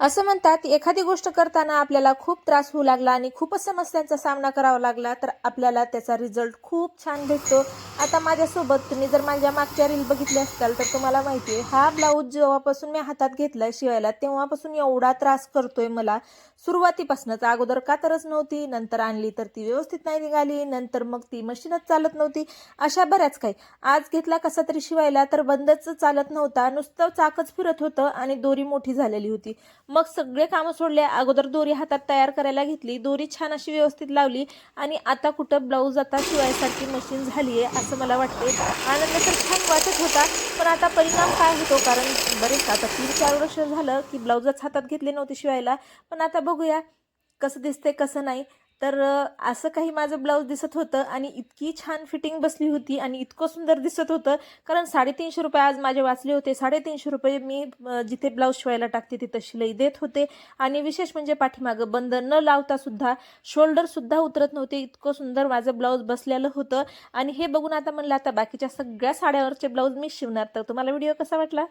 असं म्हणतात एखादी गोष्ट करताना आपल्याला खूप त्रास होऊ लागला आणि खूपच समस्यांचा सामना करावा लागला तर आपल्याला त्याचा रिझल्ट खूप छान भेटतो. आता माझ्यासोबत तुम्ही जर माझ्या मागच्या रील बघितली असताल तर तुम्हाला माहिती आहे हा ब्लाऊज जेव्हापासून मी हातात घेतलाय शिवायला तेव्हापासून एवढा त्रास करतोय मला. सुरुवातीपासूनच अगोदर का तरच नव्हती नंतर आणली तर ती व्यवस्थित नाही निघाली नंतर मग ती मशीनच चालत नव्हती. अशा बऱ्याच काही. आज घेतला कसा तरी शिवायला तर बंदच चालत नव्हता नुसतं चाकच फिरत होतं आणि दोरी मोठी झालेली होती. मग सगळे कामं सोडले अगोदर दोरी हातात तयार करायला घेतली दोरी छान अशी व्यवस्थित लावली आणि आता कुठं ब्लाऊज आता शिवायसारखी मशीन झाली आहे असं मला वाटते आनंद तर छान वाटत होता पण आता परिणाम काय होतो? कारण बरेच आता तीन चार वर्ष झालं की ब्लाऊजच हातात घेतले नव्हते शिवायला. पण आता बघूया कसं दिसते कसं नाही. तर असं काही माझं ब्लाऊज दिसत होतं आणि इतकी छान फिटिंग बसली होती आणि इतकं सुंदर दिसत होतं. कारण साडेतीनशे रुपये आज माझे वाचले होते. साडेतीनशे रुपये मी जिथे ब्लाऊज शिवायला टाकते तिथं शिलाई देत होते. आणि विशेष म्हणजे पाठीमागं बंद न लावता सुद्धा शोल्डर सुद्धा उतरत नव्हते. इतकं सुंदर माझं ब्लाऊज बसलेलं होतं. आणि हे बघून आता म्हणलं आता बाकीच्या सगळ्या साड्यावरचे ब्लाऊज मी शिवणार. तर तुम्हाला व्हिडिओ कसा वाटला?